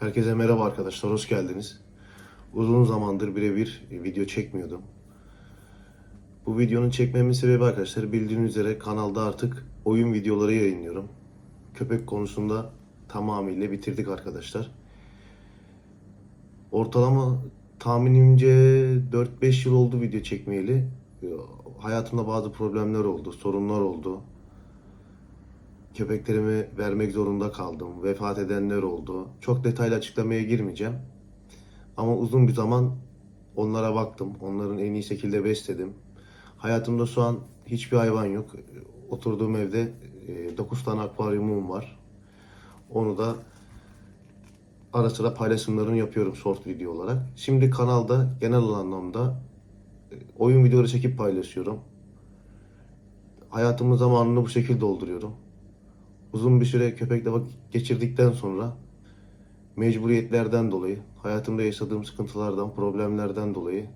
Herkese merhaba arkadaşlar, hoş geldiniz. Uzun zamandır birebir video çekmiyordum. Bu videonun çekmemin sebebi arkadaşlar bildiğiniz üzere kanalda artık oyun videoları yayınlıyorum. Köpek konusunda tamamıyla bitirdik arkadaşlar. Ortalama tahminimce 4-5 yıl oldu video çekmeyeli. Hayatımda bazı problemler oldu, sorunlar oldu. Köpeklerimi vermek zorunda kaldım. Vefat edenler oldu. Çok detaylı açıklamaya girmeyeceğim. Ama uzun bir zaman onlara baktım. Onların en iyi şekilde besledim. Hayatımda şu an hiçbir hayvan yok. Oturduğum evde 9 tane akvaryumum var. Onu da ara sıra paylaşımlarını yapıyorum short video olarak. Şimdi kanalda genel anlamda e, oyun videoları çekip paylaşıyorum. Hayatımın zamanını bu şekilde dolduruyorum. Uzun bir süre köpekle vakit geçirdikten sonra mecburiyetlerden dolayı, hayatımda yaşadığım sıkıntılardan, problemlerden dolayı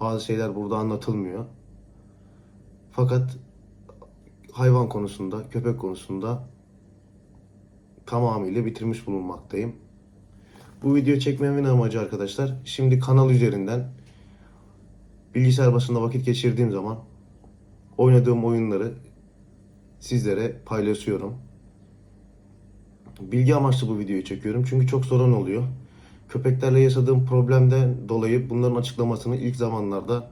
bazı şeyler burada anlatılmıyor. Fakat hayvan konusunda, köpek konusunda tamamıyla bitirmiş bulunmaktayım. Bu video çekmemin amacı arkadaşlar, şimdi kanal üzerinden bilgisayar başında vakit geçirdiğim zaman oynadığım oyunları sizlere paylaşıyorum. Bilgi amaçlı bu videoyu çekiyorum çünkü çok sorun oluyor. Köpeklerle yaşadığım problemden dolayı bunların açıklamasını ilk zamanlarda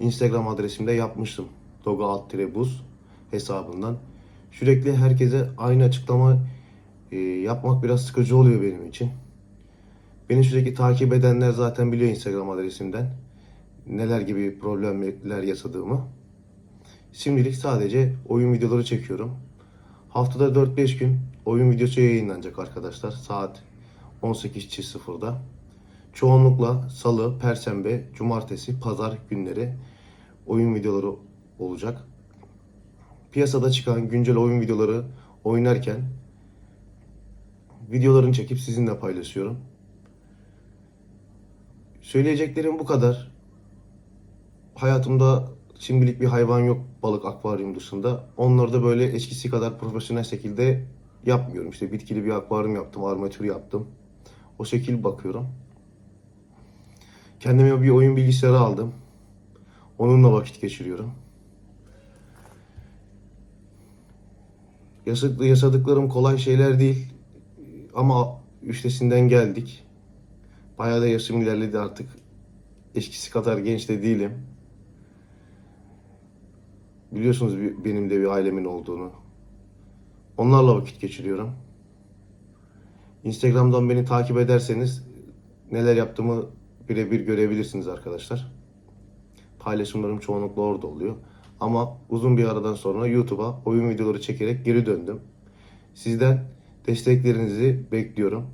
Instagram adresimde yapmıştım. Doga alt buz hesabından. Sürekli herkese aynı açıklama e, yapmak biraz sıkıcı oluyor benim için. Beni sürekli takip edenler zaten biliyor Instagram adresimden. Neler gibi problemler yaşadığımı. Şimdilik sadece oyun videoları çekiyorum. Haftada 4-5 gün oyun videosu yayınlanacak arkadaşlar. Saat 18.00'da. Çoğunlukla salı, perşembe, cumartesi, pazar günleri oyun videoları olacak. Piyasada çıkan güncel oyun videoları oynarken videolarını çekip sizinle paylaşıyorum. Söyleyeceklerim bu kadar. Hayatımda şimdilik bir hayvan yok balık akvaryum dışında. Onları da böyle eskisi kadar profesyonel şekilde yapmıyorum. İşte bitkili bir akvaryum yaptım, armatür yaptım. O şekil bakıyorum. Kendime bir oyun bilgisayarı aldım. Onunla vakit geçiriyorum. Yaşadık- Yaşadıklarım kolay şeyler değil. Ama üstesinden geldik. Bayağı da yaşım ilerledi artık. Eskisi kadar genç de değilim. Biliyorsunuz benim de bir ailemin olduğunu. Onlarla vakit geçiriyorum. Instagram'dan beni takip ederseniz neler yaptığımı birebir görebilirsiniz arkadaşlar. Paylaşımlarım çoğunlukla orada oluyor. Ama uzun bir aradan sonra YouTube'a oyun videoları çekerek geri döndüm. Sizden desteklerinizi bekliyorum.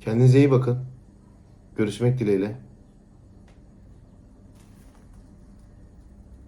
Kendinize iyi bakın. Görüşmek dileğiyle.